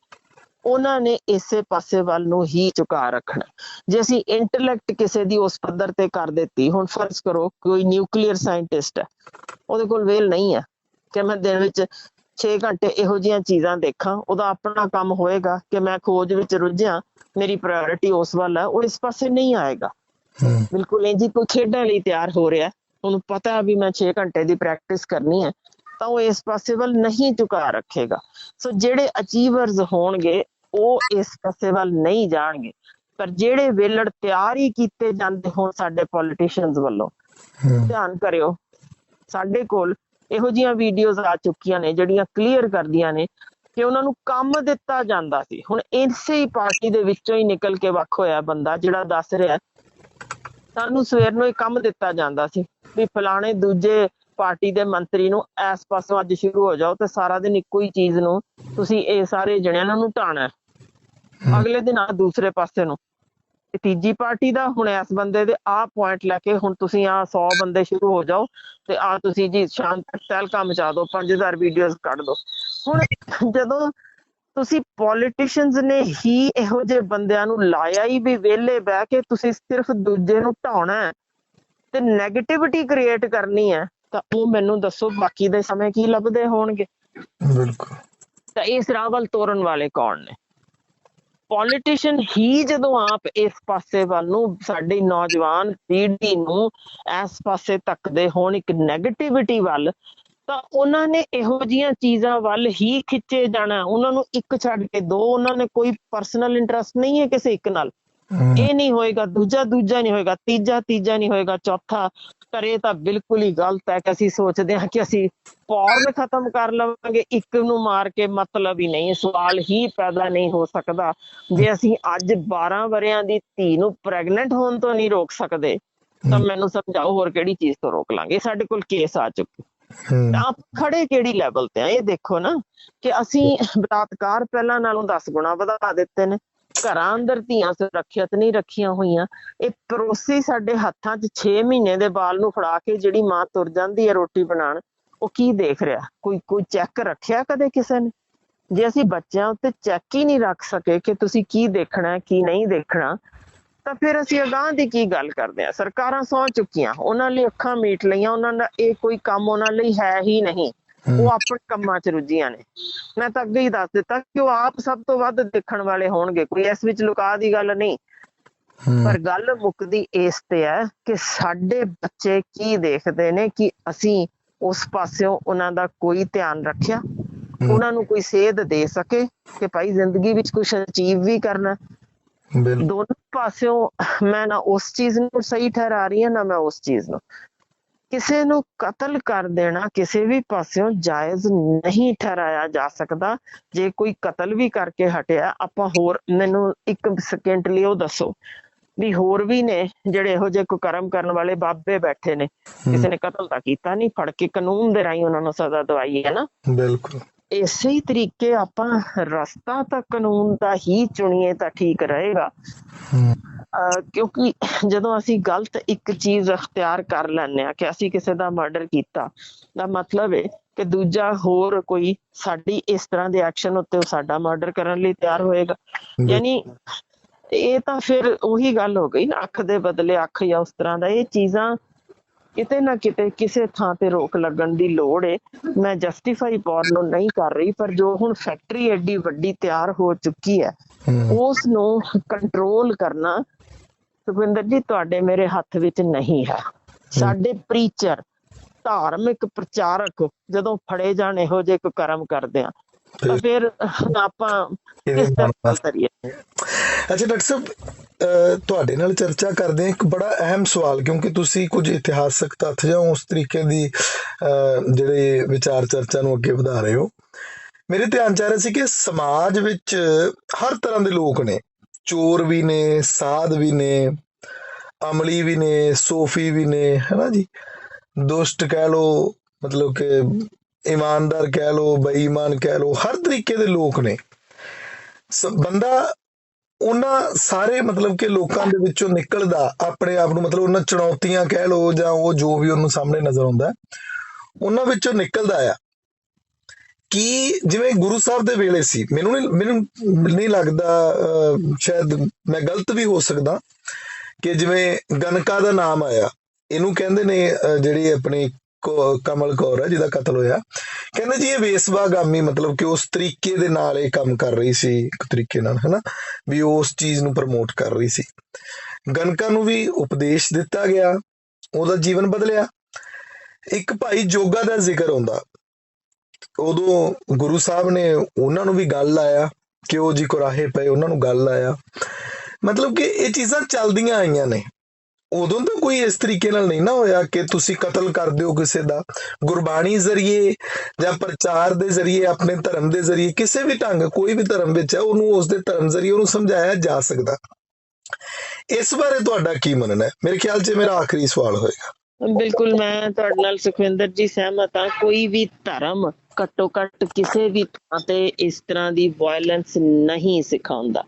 Speaker 2: ਉਹਨਾਂ ਨੇ ਇਸੇ ਪਾਸੇ ਵੱਲ ਨੂੰ ਹੀ ਝੁਕਾ ਰੱਖਣਾ। ਜੇ ਅਸੀਂ ਇੰਟੈਲੈਕਟ ਕਿਸੇ ਦੀ ਉਸ ਪੱਧਰ ਤੇ ਕਰ ਦਿੱਤੀ ਹੁਣ ਫਰਜ਼ ਕਰੋ ਕੋਈ ਨਿਊਕਲੀਅਰ ਸਾਇੰਟਿਸਟ ਹੈ ਉਹਦੇ ਕੋਲ ਵੇਲ ਨਹੀਂ ਹੈ। ਕਿ ਮੈਂ ਦਿਨ ਵਿੱਚ 6 ਘੰਟੇ ਇਹੋ ਜਿਹੀਆਂ ਚੀਜ਼ਾਂ ਦੇਖਾਂ ਉਹਦਾ ਆਪਣਾ ਕੰਮ ਹੋਏਗਾ ਕਿ ਮੈਂ ਖੋਜ ਵਿੱਚ ਰੁੱਝਿਆ ਮੇਰੀ ਪ੍ਰਾਇੋਰਟੀ ਉਸ ਵੱਲ ਹੈ ਉਹ ਇਸ ਪਾਸੇ ਨਹੀਂ ਆਏਗਾ। ਬਿਲਕੁਲ ਇੰਜ ਹੀ ਕੋਈ ਖੇਡਾਂ ਲਈ ਤਿਆਰ ਹੋ ਰਿਹਾ। ਉਹਨੂੰ ਪਤਾ ਵੀ ਮੈਂ 6 ਘੰਟੇ ਦੀ ਪ੍ਰੈਕਟਿਸ ਕਰਨੀ ਹੈ। ਤਾਂ ਉਹ ਇਸ ਪਾਸੇ ਵੱਲ ਨਹੀਂ ਝੁਕਾ ਰੱਖੇਗਾ। ਸੋ ਜਿਹੜੇ ਅਚੀਵਰਸ ਹੋਣਗੇ ਉਹ ਇਸ ਪਾਸੇ ਵੱਲ ਨਹੀਂ ਜਾਣਗੇ। ਪਰ ਜਿਹੜੇ ਵੇਲੜ ਤਿਆਰ ਹੀ ਕੀਤੇ ਜਾਂਦੇ ਹੋਣ ਸਾਡੇ ਪੋਲੀਟੀਸ਼ੀਅਨਸ ਵੱਲੋਂ ਧਿਆਨ ਕਰਿਓ ਸਾਡੇ ਕੋਲ ਇਹੋ ਜਿਹੀਆਂ ਵੀਡੀਓਜ਼ ਆ ਚੁੱਕੀਆਂ ਨੇ ਜਿਹੜੀਆਂ ਕਲੀਅਰ ਕਰਦੀਆਂ ਨੇ ਕਿ ਉਹਨਾਂ ਨੂੰ ਕੰਮ ਦਿੱਤਾ ਜਾਂਦਾ ਸੀ। ਹੁਣ ਇਸੇ ਹੀ ਪਾਰਟੀ ਦੇ ਵਿੱਚੋਂ ਹੀ ਨਿਕਲ ਕੇ ਵੱਖ ਹੋਇਆ ਬੰਦਾ ਜਿਹੜਾ ਦੱਸ ਰਿਹਾ ਸਾਨੂੰ ਸਵੇਰ ਨੂੰ ਇਹ ਕੰਮ ਦਿੱਤਾ ਜਾਂਦਾ ਸੀ ਵੀ ਫਲਾਣੇ ਦੂਜੇ ਪਾਰਟੀ ਦੇ ਮੰਤਰੀ ਨੂੰ ਇਸ ਪਾਸੋਂ ਅੱਜ ਸ਼ੁਰੂ ਹੋ ਜਾਓ ਤੇ ਸਾਰਾ ਦਿਨ ਇੱਕੋ ਹੀ ਚੀਜ਼ ਨੂੰ ਤੁਸੀਂ ਇਹ ਸਾਰੇ ਜਣਿਆਂ ਨੂੰ ਢਾਣਾ। ਅਗਲੇ ਦਿਨ ਆ ਦੂਸਰੇ ਪਾਸੇ ਨੂੰ। ਤੇ ਤੀਜੀ ਪਾਰਟੀ ਦਾ ਹੁਣ ਇਸ ਬੰਦੇ ਦੇ ਆਹ ਪੁਆਇੰਟ ਲੈ ਕੇ ਹੁਣ ਤੁਸੀਂ ਆ 100 ਬੰਦੇ ਸ਼ੁਰੂ ਹੋ ਜਾਓ ਤੇ ਆ ਤੁਸੀਂ ਜੀ ਸ਼ਾਮ ਤੱਕ ਤਹਿਲਕਾ ਮਚਾ ਦਿਓ 5000 ਵੀਡੀਓਜ਼ ਕੱਢ ਦਿਓ। ਹੁਣ ਜਦੋਂ ਤੁਸੀਂ ਪੋਲੀਟੀਸ਼ੀਅਨਸ ਨੇ ਹੀ ਇਹੋ ਜਿਹੇ ਬੰਦਿਆਂ ਨੂੰ ਲਾਇਆ ਹੀ ਵੀ ਵਿਹਲੇ ਬਹਿ ਕੇ ਤੁਸੀਂ ਸਿਰਫ ਦੂਜੇ ਨੂੰ ਢਾਉਣਾ ਤੇ 네ਗੇਟਿਵਿਟੀ ਕ੍ਰੀਏਟ ਕਰਨੀ ਹੈ ਤਾਂ ਉਹ ਮੈਨੂੰ ਦੱਸੋ ਬਾਕੀ ਦੇ ਸਮੇਂ ਕੀ ਲੱਭਦੇ ਹੋਣਗੇ?
Speaker 1: ਬਿਲਕੁਲ।
Speaker 2: ਤਾਂ ਇਸ ਰਾਹ ਵੱਲ ਤੋਰਨ ਵਾਲੇ ਕੌਣ ਨੇ? ਪੋਲੀਟੀਸ਼ੀਅਨ ਹੀ ਜਦੋਂ ਆਪ ਇਸ ਪਾਸੇ ਵੱਲ ਨੂੰ ਸਾਡੀ ਨੌਜਵਾਨ ਪੀੜ੍ਹੀ ਨੂੰ ਇਸ ਪਾਸੇ ਤੱਕਦੇ ਹੋਣ ਇੱਕ 네ਗੇਟਿਵਿਟੀ ਵੱਲ ਤਾਂ ਉਹਨਾਂ ਨੇ ਇਹੋ ਜੀਆਂ ਚੀਜ਼ਾਂ ਵੱਲ ਹੀ ਖਿੱਚੇ ਜਾਣਾ। ਉਹਨਾਂ ਨੂੰ ਇੱਕ ਛੱਡ ਕੇ ਦੋ ਉਹਨਾਂ ਨੇ ਕੋਈ ਪਰਸਨਲ ਇੰਟਰਸਟ ਨਹੀਂ ਹੈ ਕਿਸੇ ਇੱਕ ਨਾਲ। ਇਹ ਨਹੀਂ ਹੋਏਗਾ ਦੂਜਾ ਦੂਜਾ ਨਹੀਂ ਹੋਏਗਾ ਤੀਜਾ ਤੀਜਾ ਨਹੀਂ ਹੋਏਗਾ ਚੌਥਾ। ਪਰ ਇਹ ਤਾਂ ਬਿਲਕੁਲ ਹੀ ਗਲਤ ਹੈ ਕਿ ਅਸੀਂ ਸੋਚਦੇ ਹਾਂ ਕਿ ਅਸੀਂ ਪੌਰਨ ਖਤਮ ਕਰ ਲਵਾਂਗੇ। ਇੱਕ ਨੂੰ ਮਾਰ ਕੇ ਮਤਲਬ ਹੀ ਨਹੀਂ ਸਵਾਲ ਹੀ ਪੈਦਾ ਨਹੀਂ ਹੋ ਸਕਦਾ। ਜੇ ਅਸੀਂ ਅੱਜ 12 ਵਰਿਆਂ ਦੀ ਧੀ ਨੂੰ ਪ੍ਰੈਗਨੈਂਟ ਹੋਣ ਤੋਂ ਨਹੀਂ ਰੋਕ ਸਕਦੇ ਤਾਂ। ਮੈਨੂੰ ਸਮਝਾਓ ਹੋਰ ਕਿਹੜੀ ਚੀਜ਼ ਤੋਂ ਰੋਕ ਲਾਂਗੇ? ਸਾਡੇ ਕੋਲ ਕੇਸ ਆ ਚੁੱਕੇ। ਤਾਂ ਆਪ ਖੜੇ ਕਿਹੜੀ ਲੈਵਲ ਤੇ ਆ? ਇਹ ਦੇਖੋ ਨਾ ਕਿ ਅਸੀਂ ਬਲਾਤਕਾਰ ਪਹਿਲਾਂ ਨਾਲੋਂ 10 ਗੁਣਾ ਵਧਾ ਦਿੱਤੇ ਨੇ। ਘਰਾਂ ਅੰਦਰ ਧੀਆਂ ਸੁਰੱਖਿਅਤ ਨਹੀਂ ਰੱਖੀਆਂ ਹੋਈਆਂ। ਇਹ ਪਰੋਸੀ ਸਾਡੇ ਹੱਥਾਂ 'ਚ 6 ਮਹੀਨੇ ਦੇ ਬਾਲ ਨੂੰ ਫੜਾ ਕੇ ਜਿਹੜੀ ਮਾਂ ਤੁਰ ਜਾਂਦੀ ਹੈ ਰੋਟੀ ਬਣਾਉਣ, ਉਹ ਕੀ ਦੇਖ ਰਿਹਾ? ਕੋਈ ਕੋਈ ਚੈੱਕ ਰੱਖਿਆ ਕਦੇ ਕਿਸੇ ਨੇ? ਜੇ ਅਸੀਂ ਬੱਚਿਆਂ ਉੱਤੇ ਚੈੱਕ ਹੀ ਨਹੀਂ ਰੱਖ ਸਕੇ ਕਿ ਤੁਸੀਂ ਕੀ ਦੇਖਣਾ, ਕੀ ਨਹੀਂ ਦੇਖਣਾ, ਤਾਂ ਫਿਰ ਅਸੀਂ ਅਗਾਂਹ ਦੀ ਕੀ ਗੱਲ ਕਰਦੇ ਆ ਸਰਕਾਰਾਂ ਸੌ ਚੁੱਕੀਆਂ। ਉਹਨਾਂ ਲਈ ਅੱਖਾਂ ਮੀਟ ਲਈਆਂ। ਉਹਨਾਂ ਦਾ ਇਹ ਕੋਈ ਕੰਮ ਉਹਨਾਂ ਲਈ ਹੈ ਹੀ ਨਹੀਂ। ਉਹ ਆਪਣੇ ਕੰਮਾਂ 'ਚ ਰੁੱਝੀਆਂ ਨੇ। ਮੈਂ ਤਾਂ ਅੱਗੇ ਹੀ ਦੱਸ ਦਿੱਤਾ ਕਿ ਉਹ ਆਪ ਸਭ ਤੋਂ ਵੱਧ ਦੇਖਣ ਵਾਲੇ ਹੋਣਗੇ। ਕੋਈ ਇਸ ਵਿੱਚ ਲੁਕਾ ਦੀ ਗੱਲ ਨਹੀਂ। ਪਰ ਗੱਲ ਮੁੱਕਦੀ ਇਸ ਤੇ ਹੈ ਕਿ ਸਾਡੇ ਬੱਚੇ ਕੀ ਦੇਖਦੇ ਨੇ ਕਿ ਅਸੀਂ ਉਸ ਪਾਸਿਓਂ ਉਹਨਾਂ ਦਾ ਕੋਈ ਧਿਆਨ ਰੱਖਿਆ। ਉਹਨਾਂ ਨੂੰ ਕੋਈ ਸੇਧ ਦੇ ਸਕੇ ਕਿ ਭਾਈ ਜ਼ਿੰਦਗੀ ਵਿੱਚ ਕੁਝ ਅਚੀਵ ਵੀ ਕਰਨਾ।
Speaker 1: ਬਿਲਕੁਲ
Speaker 2: ਦੋਨੋਂ ਪਾਸਿਓਂ ਮੈਂ ਨਾ ਉਸ ਚੀਜ਼ ਨੂੰ ਸਹੀ ਠਹਿਰਾ ਰਹੀ ਹਾਂ ਨਾ ਮੈਂ ਉਸ ਚੀਜ਼ ਨੂੰ। ਕਿਸੇ ਨੂੰ ਕਤਲ ਕਰ ਦੇਣਾ ਕਿਸੇ ਵੀ ਪਾਸਿਓਂ ਜਾਇਜ਼ ਨਹੀਂ ਠਹਿਰਾਇਆ ਜਾ ਸਕਦਾ। ਜੇ ਕੋਈ ਕਤਲ ਵੀ ਕਰਕੇ ਹਟਿਆ ਆਪਾਂ ਹੋਰ ਮੈਨੂੰ ਇੱਕ ਸਕਿੰਟ ਲਈ ਉਹ ਦੱਸੋ ਵੀ ਹੋਰ ਵੀ ਨੇ ਜਿਹੜੇ ਇਹੋ ਜਿਹੇ ਕੁਕਰਮ ਕਰਨ ਵਾਲੇ ਬਾਬੇ ਬੈਠੇ ਨੇ। ਕਿਸੇ ਨੇ ਕਤਲ ਤਾਂ ਕੀਤਾ ਨਹੀਂ ਫੜ ਕੇ ਕਾਨੂੰਨ ਦੇ ਰਾਹੀਂ ਉਹਨਾਂ ਨੂੰ ਸਜ਼ਾ ਦਵਾਈ ਹੈ ਨਾ।
Speaker 1: ਬਿਲਕੁਲ।
Speaker 2: ਇਸੇ ਹੀ ਤਰੀਕੇ ਆਪਾਂ ਰਸਤਾ ਤਾਂ ਕਾਨੂੰਨ ਦਾ ਹੀ ਚੁਣੀਏ ਤਾਂ ਠੀਕ ਰਹੇਗਾ। ਕਿਉਂਕਿ ਜਦੋਂ ਅਸੀਂ ਗਲਤ ਇੱਕ ਚੀਜ਼ ਅਖਤਿਆਰ ਕਰ ਲੈਂਦੇ ਆ ਕਿ ਅਸੀਂ ਕਿਸੇ ਦਾ ਮਰਡਰ ਕੀਤਾ ਦਾ ਮਤਲਬ ਹੈ ਕਿ ਦੂਜਾ ਹੋਰ ਕੋਈ ਸਾਡੀ ਇਸ ਤਰ੍ਹਾਂ ਦੇ ਐਕਸ਼ਨ ਉੱਤੇ ਸਾਡਾ ਮਰਡਰ ਕਰਨ ਲਈ ਤਿਆਰ ਹੋਏਗਾ। ਯਾਨੀ ਇਹ ਤਾਂ ਫਿਰ ਉਹੀ ਗੱਲ ਹੋ ਗਈ ਨਾ ਅੱਖ ਦੇ ਬਦਲੇ ਅੱਖ ਜਾਂ ਉਸ ਤਰ੍ਹਾਂ ਦਾ। ਇਹ ਚੀਜ਼ਾਂ ਕਿਤੇ ਨਾ ਕਿਤੇ ਕਿਸੇ ਥਾਂ ਤੇ ਰੋਕ ਲੱਗਣ ਦੀ ਲੋੜ ਏ। ਮੈਂ ਜਸਟੀਫਾਈ ਪੌਰਨ ਨੂੰ ਨਹੀਂ ਕਰ ਰਹੀ ਪਰ ਜੋ ਹੁਣ ਫੈਕਟਰੀ ਐਡੀ ਵੱਡੀ ਤਿਆਰ ਹੋ ਚੁੱਕੀ ਹੂੰ ਉਸ ਨੂੰ ਕੰਟਰੋਲ ਕਰਨਾ ਸੁਖਵਿੰਦਰ ਜੀ ਤੁਹਾਡੇ ਮੇਰੇ ਹੱਥ ਵਿੱਚ ਨਹੀਂ ਹੈ। ਸਾਡੇ ਪ੍ਰੀਚਰ ਧਾਰਮਿਕ ਪ੍ਰਚਾਰਕ ਜਦੋਂ ਫੜੇ ਜਾਣ ਇਹੋ ਜਿਹੇ ਕੋਈ ਕਰਮ ਕਰਦੇ ਆ। ਤਾਂ ਫਿਰ ਆਪਾਂ ਕਿਸ ਤਰ੍ਹਾਂ? ਕਰੀਏ।
Speaker 1: ਅੱਛਾ ਡਾਕਟਰ ਸਾਹਿਬ ਤੁਹਾਡੇ ਨਾਲ ਚਰਚਾ ਕਰਦੇ ਹਾਂ। ਇੱਕ ਬੜਾ ਅਹਿਮ ਸਵਾਲ ਕਿਉਂਕਿ ਤੁਸੀਂ ਕੁਝ ਇਤਿਹਾਸਕ ਤੱਥ ਜਾਂ ਉਸ ਤਰੀਕੇ ਦੀ ਜਿਹੜੇ ਵਿਚਾਰ ਚਰਚਾ ਨੂੰ ਅੱਗੇ ਵਧਾ ਰਹੇ ਹੋ। ਮੇਰੇ ਧਿਆਨ ਚ ਆ ਰਿਹਾ ਸੀ ਕਿ ਸਮਾਜ ਵਿੱਚ ਹਰ ਤਰ੍ਹਾਂ ਦੇ ਲੋਕ ਨੇ। ਚੋਰ ਵੀ ਨੇ, ਸਾਧ ਵੀ ਨੇ, ਅਮਲੀ ਵੀ ਨੇ, ਸੋਫੀ ਵੀ ਨੇ, ਹੈਨਾ ਜੀ? ਦੁਸ਼ਟ ਕਹਿ ਲੋ ਮਤਲਬ ਕਿ ਇਮਾਨਦਾਰ ਕਹਿ ਲੋ ਬੇਈਮਾਨ ਕਹਿ ਲੋ ਹਰ ਤਰੀਕੇ ਦੇ ਲੋਕ ਨੇ। ਬੰਦਾ ਉਹਨਾਂ ਸਾਰੇ ਮਤਲਬ ਕਿ ਲੋਕਾਂ ਦੇ ਵਿੱਚੋਂ ਨਿਕਲਦਾ, ਆਪਣੇ ਆਪ ਨੂੰ ਮਤਲਬ ਉਹਨਾਂ ਚੁਣੌਤੀਆਂ ਕਹਿ ਲੋ ਜਾਂ ਉਹ ਜੋ ਵੀ ਉਹਨੂੰ ਸਾਹਮਣੇ ਨਜ਼ਰ ਆਉਂਦਾ, ਉਹਨਾਂ ਵਿੱਚੋਂ ਨਿਕਲਦਾ ਆ। ਕਿ ਜਿਵੇਂ ਗੁਰੂ ਸਾਹਿਬ ਦੇ ਵੇਲੇ ਸੀ, ਮੈਨੂੰ ਨਹੀਂ ਮੈਨੂੰ ਨਹੀਂ ਲੱਗਦਾ ਸ਼ਾਇਦ ਮੈਂ ਗਲਤ ਵੀ ਹੋ ਸਕਦਾ ਕਿ ਜਿਵੇਂ ਗਨਕਾ ਦਾ ਨਾਮ ਆਇਆ, ਇਹਨੂੰ ਕਹਿੰਦੇ ਨੇ ਜਿਹੜੀ ਆਪਣੀ ਕਮਲ ਕੌਰ ਹੈ ਜਿਹਦਾ ਕਤਲ ਹੋਇਆ, ਕਹਿੰਦੇ ਜੀ ਇਹ ਵੇਸਵਾਗਾਮੀ ਮਤਲਬ ਕਿ ਉਸ ਤਰੀਕੇ ਦੇ ਨਾਲ ਇਹ ਕੰਮ ਕਰ ਰਹੀ ਸੀ, ਇੱਕ ਤਰੀਕੇ ਨਾਲ, ਹਨਾ, ਵੀ ਉਸ ਚੀਜ਼ ਨੂੰ ਪ੍ਰਮੋਟ ਕਰ ਰਹੀ ਸੀ। ਗਨਕਾ ਨੂੰ ਵੀ ਉਪਦੇਸ਼ ਦਿੱਤਾ ਗਿਆ, ਉਹਦਾ ਜੀਵਨ ਬਦਲਿਆ। ਇੱਕ ਭਾਈ ਜੋਗਾ ਦਾ ਜ਼ਿਕਰ ਹੁੰਦਾ ਉਦੋਂ ਗੁਰੂ ਸਾਹਿਬ ਨੇ ਉਹਨਾਂ ਨੂੰ ਵੀ ਗੱਲ ਆਇਆ ਕਿ ਉਹ ਜੀ ਕੁਰਾਹੇ ਪਏ, ਉਹਨਾਂ ਨੂੰ ਗੱਲ ਆਇਆ ਮਤਲਬ ਕਿ ਇਹ ਚੀਜ਼ਾਂ ਚੱਲਦੀਆਂ ਆਈਆਂ ਨੇ। ਉਦੋਂ ਤਾਂ ਕੋਈ ਇਸ ਤਰੀਕੇ ਨਾਲ ਨਹੀਂ ਨਾ ਹੋਇਆ ਕਿ ਤੁਸੀਂ ਕਤਲ ਕਰ ਦਿਓ ਕਿਸੇ ਦਾ। ਗੁਰਬਾਣੀ ਜ਼ਰੀਏ ਜਾਂ ਪ੍ਰਚਾਰ ਦੇ ਜ਼ਰੀਏ, ਆਪਣੇ ਧਰਮ ਦੇ ਜ਼ਰੀਏ, ਕਿਸੇ ਵੀ ਢੰਗ, ਕੋਈ ਵੀ ਧਰਮ ਵਿੱਚ ਹੈ, ਉਹਨੂੰ ਉਸ ਦੇ ਧਰਮ ਜ਼ਰੀਏ ਉਹਨੂੰ ਸਮਝਾਇਆ ਜਾ ਸਕਦਾ। ਇਸ ਬਾਰੇ ਤੁਹਾਡਾ ਕੀ ਮੰਨਣਾ ਹੈ? ਮੇਰੇ ਖਿਆਲ 'ਚ ਮੇਰਾ ਆਖਰੀ ਸਵਾਲ ਹੋਏਗਾ।
Speaker 2: ਬਿਲਕੁਲ, ਮੈਂ ਤੁਹਾਡੇ ਨਾਲ ਸੁਖਵਿੰਦਰ ਜੀ ਸਹਿਮਤ ਹਾਂ। ਕੋਈ ਵੀ ਧਰਮ ਘੱਟੋ ਘੱਟ ਕਿਸੇ ਵੀ ਥਾਂ ਤੇ ਇਸ ਤਰ੍ਹਾਂ ਦੀ ਵਾਇਲੈਂਸ ਨਹੀਂ ਸਿਖਾਉਂਦਾ।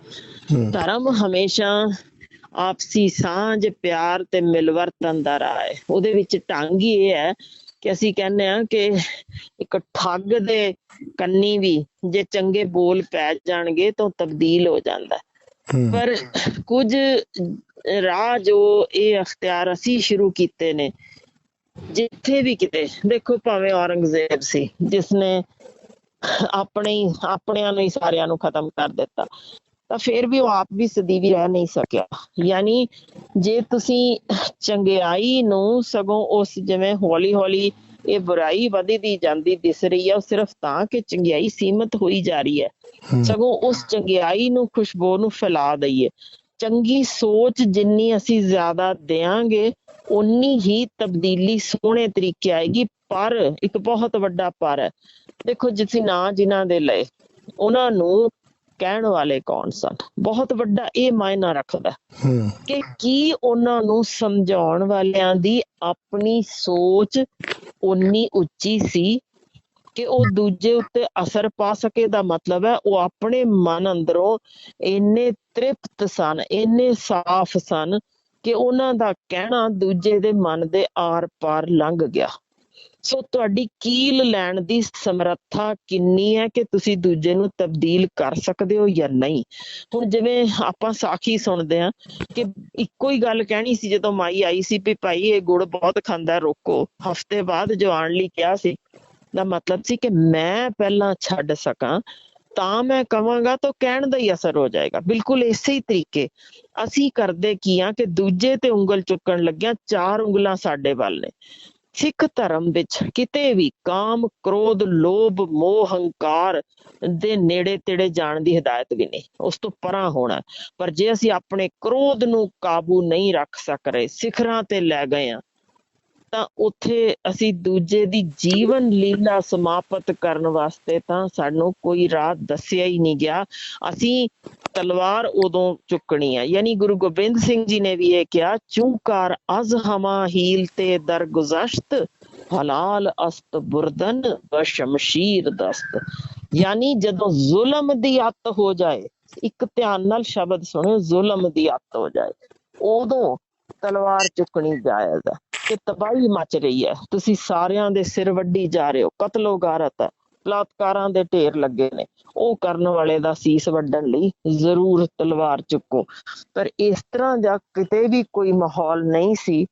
Speaker 2: ਧਰਮ ਹਮੇਸ਼ਾ ਆਪਸੀ ਸਾਂਝ ਪਿਆਰ ਤੇ ਮਿਲਵਰਤਨ ਦਾ ਰਾਹ ਹੈ। ਉਹਦੇ ਵਿੱਚ ਢੰਗ ਹੀ ਇਹ ਹੈ ਕਿ ਅਸੀਂ ਕਹਿੰਦੇ ਆ ਕਿ ਇੱਕ ਠੱਗ ਦੇ ਕੰਨੀ ਵੀ ਜੇ ਚੰਗੇ ਬੋਲ ਪੈ ਜਾਣਗੇ ਤਾਂ ਤਬਦੀਲ ਹੋ ਜਾਂਦਾ। ਪਰ ਕੁਝ ਰਾਹ ਜੋ ਇਹ ਅਖਤਿਆਰ ਅਸੀਂ ਸ਼ੁਰੂ ਕੀਤੇ ਨੇ ਜਿੱਥੇ ਵੀ ਕਿਤੇ ਦੇਖੋ ਭਾਵੇਂ ਔਰੰਗਜ਼ੇਬ ਸੀ ਜਿਸ ਨੇ ਆਪਣੇ ਹੀ ਆਪਣਿਆਂ ਨੂੰ ਹੀ ਸਾਰਿਆਂ ਨੂੰ ਖਤਮ ਕਰ ਦਿੱਤਾ। ਤਾਂ ਫਿਰ ਵੀ ਉਹ ਆਪ ਵੀ ਸਦੀਵੀ ਰਹਿ ਨਹੀਂ ਸਕਿਆ। ਯਾਨੀ ਜੇ ਤੁਸੀਂ ਚੰਗਿਆਈ ਨੂੰ ਸਗੋਂ ਉਸ ਜਿਵੇਂ ਹੌਲੀ ਹੌਲੀ ਇਹ ਬੁਰਾਈ ਵਧਦੀ ਜਾਂਦੀ ਦਿਸ ਰਹੀ ਹੈ ਉਹ ਸਿਰਫ ਤਾਂ ਕਿ ਚੰਗਿਆਈ ਸੀਮਤ ਹੋਈ ਜਾ ਰਹੀ ਹੈ।
Speaker 1: ਹੂੰ।
Speaker 2: ਸਗੋਂ ਉਸ ਚੰਗਿਆਈ ਨੂੰ ਖੁਸ਼ਬੂ ਨੂੰ ਫੈਲਾ ਦਈਏ। ਚੰਗੀ ਸੋਚ ਜਿੰਨੀ ਅਸੀਂ ਜ਼ਿਆਦਾ ਦੇਾਂਗੇ ਉਨੀ ਹੀ ਤਬਦੀਲੀ ਸੋਹਣੇ ਤਰੀਕੇ ਆਏਗੀ ਪਰ ਇੱਕ ਬਹੁਤ ਵੱਡਾ ਪਰ ਹੈ। ਦੇਖੋ ਜਿਸੀ ਨਾਂ ਜਿਨ੍ਹਾਂ ਦੇ ਲਏ ਉਹਨਾਂ ਨੂੰ ਕਹਿਣ ਵਾਲੇ ਕੌਣ ਸਨ? ਬਹੁਤ ਵੱਡਾ ਇਹ ਮਾਇਨਾ ਰੱਖਦਾ ਕਿ ਕੀ ਉਹਨਾਂ ਨੂੰ ਸਮਝਾਉਣ ਵਾਲਿਆਂ ਦੀ ਆਪਣੀ ਸੋਚ ਉਨੀ ਉੱਚੀ ਸੀ ਕਿ ਉਹ ਦੂਜੇ ਉੱਤੇ ਅਸਰ ਪਾ ਸਕੇ? ਦਾ ਮਤਲਬ ਹੈ ਉਹ ਆਪਣੇ ਮਨ ਅੰਦਰੋਂ ਇੰਨੇ ਤ੍ਰਿਪਤ ਸਨ ਇੰਨੇ ਸਾਫ਼ ਸਨ ਕਿ ਉਹਨਾਂ ਦਾ ਕਹਿਣਾ ਦੂਜੇ ਦੇ ਮਨ ਦੇ ਆਰ-ਪਾਰ ਲੰਘ ਗਿਆ। ਸੋ ਤੁਹਾਡੀ ਕੀਲ ਲੈਣ ਦੀ ਸਮਰੱਥਾ ਕਿੰਨੀ ਹੈ ਕਿ ਤੁਸੀਂ ਦੂਜੇ ਨੂੰ ਤਬਦੀਲ ਕਰ ਸਕਦੇ ਹੋ ਜਾਂ ਨਹੀਂ? ਹੁਣ ਜਿਵੇਂ ਆਪਾਂ ਸਾਖੀ ਸੁਣਦੇ ਆ ਕਿ ਇੱਕੋ ਹੀ ਗੱਲ ਕਹਿਣੀ ਸੀ ਜਦੋਂ ਮਾਈ ਆਈ ਸੀ ਵੀ ਭਾਈ ਇਹ ਗੁੜ ਬਹੁਤ ਖਾਂਦਾ, ਰੋਕੋ। ਹਫ਼ਤੇ ਬਾਅਦ ਜੋ ਆਉਣ ਲਈ ਕਿਹਾ ਸੀ। ਦਾ ਮਤਲਬ ਸੀ ਕਿ ਮੈਂ ਪਹਿਲਾਂ ਛੱਡ ਸਕਾਂ ਤਾਂ ਮੈਂ ਕਵਾਂਗਾ ਤਾਂ ਕਹਿਣ ਦਾ ਹੀ ਅਸਰ ਹੋ ਜਾਏਗਾ। ਬਿਲਕੁਲ ਇਸੇ ਹੀ ਤਰੀਕੇ। ਅਸੀਂ ਕਰਦੇ ਕੀ ਆ ਕਿ ਦੂਜੇ ਤੇ ਉਂਗਲ ਚੁੱਕਣ ਲੱਗਿਆ ਚਾਰ ਉਂਗਲਾਂ ਸਾਡੇ ਵੱਲ ਨੇ। ਸਿੱਖ ਧਰਮ ਵਿੱਚ ਕਿਤੇ ਵੀ ਕਾਮ, ਕ੍ਰੋਧ, ਲੋਭ, ਮੋਹ, ਹੰਕਾਰ ਦੇ ਨੇੜੇ ਤੇੜੇ ਜਾਣ ਦੀ ਹਦਾਇਤ ਵੀ ਨਹੀਂ। ਉਸ ਤੋਂ ਪਰਾਂ ਹੋਣਾ। ਪਰ ਜੇ ਅਸੀਂ ਆਪਣੇ ਕ੍ਰੋਧ ਨੂੰ ਕਾਬੂ ਨਹੀਂ ਰੱਖ ਸਕ ਰਹੇ, ਸਿਖਰਾਂ ਤੇ ਲੈ ਗਏ ਆ ਤਾਂ ਉੱਥੇ ਅਸੀਂ ਦੂਜੇ ਦੀ ਜੀਵਨ ਲੀਲਾ ਸਮਾਪਤ ਕਰਨ ਵਾਸਤੇ ਤਾਂ ਸਾਨੂੰ ਕੋਈ ਰਾਹ ਦੱਸਿਆ ਹੀ ਨਹੀਂ ਗਿਆ। ਅਸੀਂ ਤਲਵਾਰ ਉਦੋਂ ਚੁੱਕਣੀ ਹੈ ਯਾਨੀ ਗੁਰੂ ਗੋਬਿੰਦ ਸਿੰਘ ਜੀ ਨੇ ਵੀ ਇਹ ਕਿਹਾ ਚੂਕਾਰ ਅਜ਼ ਹਮਾ ਹੀਲ ਤੇ ਦਰਗੁਜ਼ਸ਼ਤ ਹਲਾਲ ਅਸਤ ਬੁਰਦਨ ਬ ਸ਼ਮਸ਼ੀਰ ਦਸਤ। ਯਾਨੀ ਜਦੋਂ ਜ਼ੁਲਮ ਦੀ ਅੱਤ ਹੋ ਜਾਏ, ਇੱਕ ਧਿਆਨ ਨਾਲ ਸ਼ਬਦ ਸੁਣੋ ਜ਼ੁਲਮ ਦੀ ਅੱਤ ਹੋ ਜਾਏ, ਉਦੋਂ ਤਲਵਾਰ ਚੁੱਕਣੀ ਜਾਇਜ਼ ਹੈ ਕਿ ਤਬਾਹੀ ਮਚ ਰਹੀ ਹੈ। ਤੁਸੀਂ ਸਾਰਿਆਂ ਦੇ ਸਿਰ ਵੱਢੀ ਜਾ ਰਹੇ ਹੋ। ਕਤਲੋ ਗਾਰਤ ਹੈ। ਬਲਾਤਕਾਰਾਂ ਦੇ ਢੇਰ ਲੱਗੇ ਨੇ। ਉਹ ਕਰਨ ਵਾਲੇ ਦਾ ਸੀਸ ਵੱਢਣ ਲਈ ਜ਼ਰੂਰ ਤਲਵਾਰ ਚੁੱਕੋ। ਪਰ ਇਸ ਤਰ੍ਹਾਂ ਦਾ ਕਿਤੇ ਵੀ ਕੋਈ ਮਾਹੌਲ ਨਹੀਂ ਸੀ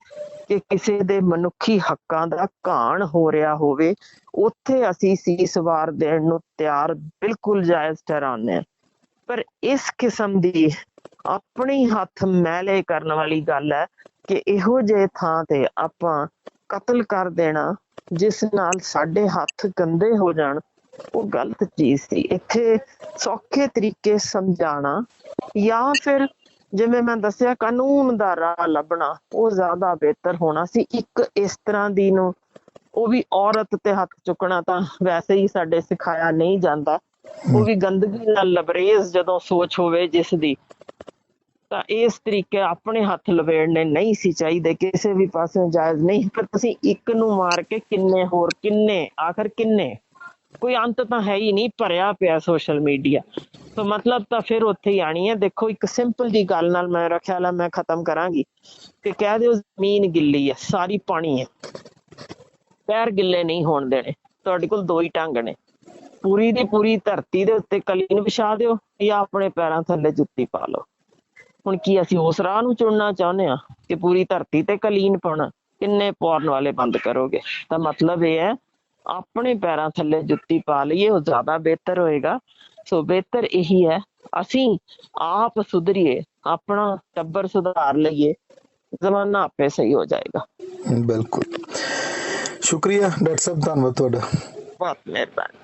Speaker 2: ਕਿ ਕਿਸੇ ਦੇ ਮਨੁੱਖੀ ਹੱਕਾਂ ਦਾ ਘਾਣ ਹੋ ਰਿਹਾ ਹੋਵੇ। ਉੱਥੇ ਅਸੀਂ ਸੀਸ ਵਾਰ ਦੇਣ ਨੂੰ ਤਿਆਰ ਬਿਲਕੁਲ ਜਾਇਜ਼ ਠਹਿਰਾਉਂਦੇ ਹਾਂ। ਪਰ ਇਸ ਕਿਸਮ ਦੀ ਆਪਣੀ ਹੱਥ ਮੈਲੇ ਕਰਨ ਵਾਲੀ ਗੱਲ ਹੈ ਕਿ ਇਹੋ ਜਿਹੇ ਥਾਂ ਤੇ ਆਪਾਂ ਕਤਲ ਕਰ ਦੇਣਾ ਜਿਸ ਨਾਲ ਸਾਡੇ ਹੱਥ ਗੰਦੇ ਹੋ ਜਾਣ ਉਹ ਗਲਤ ਚੀਜ਼ ਸੀ। ਇੱਥੇ ਸੌਖੇ ਤਰੀਕੇ ਸਮਝਾਣਾ ਜਾਂ ਫਿਰ ਜਿਵੇਂ ਮੈਂ ਦੱਸਿਆ ਕਾਨੂੰਨ ਦਾ ਰਾਹ ਲੱਭਣਾ ਉਹ ਜ਼ਿਆਦਾ ਬਿਹਤਰ ਹੋਣਾ ਸੀ। ਇੱਕ ਇਸ ਤਰ੍ਹਾਂ ਦੀ ਨੂੰ ਉਹ ਵੀ ਔਰਤ ਤੇ ਹੱਥ ਚੁੱਕਣਾ ਤਾਂ ਵੈਸੇ ਹੀ ਸਾਡੇ ਸਿਖਾਇਆ ਨਹੀਂ ਜਾਂਦਾ। ਉਹ ਵੀ ਗੰਦਗੀ ਨਾਲ ਲਬਰੇਜ਼ ਜਦੋਂ ਸੋਚ ਹੋਵੇ ਜਿਸ ਦੀ। ਤਾਂ ਇਸ ਤਰੀਕੇ ਆਪਣੇ ਹੱਥ ਲਵੇੜਨੇ ਨਹੀਂ ਸੀ ਚਾਹੀਦੇ, ਕਿਸੇ ਵੀ ਪਾਸੇ ਜਾਇਜ਼ ਨਹੀਂ ਪਰ ਤੁਸੀਂ ਇੱਕ ਨੂੰ ਮਾਰ ਕੇ ਕਿੰਨੇ ਹੋਰ ਕਿੰਨੇ, ਆਖਰ ਕਿੰਨੇ? ਕੋਈ ਅੰਤ ਤਾਂ ਹੈ ਹੀ ਨਹੀਂ, ਭਰਿਆ ਪਿਆ ਸੋਸ਼ਲ ਮੀਡੀਆ ਤਾਂ ਮਤਲਬ ਤਾਂ ਫਿਰ ਉੱਥੇ ਹੀ ਆਣੀ ਹੈ। ਦੇਖੋ, ਇੱਕ ਸਿੰਪਲ ਜੀ ਗੱਲ ਨਾਲ ਮੇਰਾ ਖਿਆਲ ਹੈ ਮੈਂ ਖਤਮ ਕਰਾਂਗੀ। ਕਿ ਕਹਿ ਦਿਓ ਜ਼ਮੀਨ ਗਿੱਲੀ ਹੈ, ਸਾਰੀ ਪਾਣੀ ਹੈ। ਪੈਰ ਗਿੱਲੇ ਨਹੀਂ ਹੋਣ ਦੇਣੇ। ਤੁਹਾਡੇ ਕੋਲ ਦੋ ਹੀ ਢੰਗ ਨੇ। ਪੂਰੀ ਦੀ ਪੂਰੀ ਧਰਤੀ ਦੇ ਉੱਤੇ ਕਲੀਨ ਵਿਛਾ ਦਿਓ ਜਾਂ ਆਪਣੇ ਪੈਰਾਂ ਥੱਲੇ ਜੁੱਤੀ ਪਾ ਲਓ। ਹੁਣ ਕੀ ਅਸੀਂ ਉਸ ਰਾਹ ਨੂੰ ਚੁਣਨਾ ਚਾਹੁੰਦੇ ਆ ਕਿ ਪੂਰੀ ਧਰਤੀ ਤੇ ਕਲੀਨ ਪਾਉਣਾ ਕਿੰਨੇ ਪੌਰਨ ਵਾਲੇ ਬੰਦ ਕਰੋਗੇ? ਤਾਂ ਮਤਲਬ ਇਹ ਹੈ ਆਪਣੇ ਪੈਰਾਂ ਥੱਲੇ ਜੁੱਤੀ ਪਾ ਲਈਏ ਉਹ ਜ਼ਿਆਦਾ ਬਿਹਤਰ ਹੋਏਗਾ। ਸੋ ਬਿਹਤਰ ਇਹੀ ਹੈ ਅਸੀਂ ਆਪ ਸੁਧਰੀਏ ਆਪਣਾ ਟੱਬਰ ਸੁਧਾਰ ਲਈਏ ਜ਼ਮਾਨਾ ਆਪੇ ਸਹੀ ਹੋ ਜਾਏਗਾ।
Speaker 1: ਬਿਲਕੁਲ। ਸ਼ੁਕਰੀਆ ਡਾਕਟਰ ਸਾਹਿਬ ਧੰਨਵਾਦ ਤੁਹਾਡਾ।
Speaker 2: ਬਹੁਤ ਮਿਹਰਬਾਨੀ।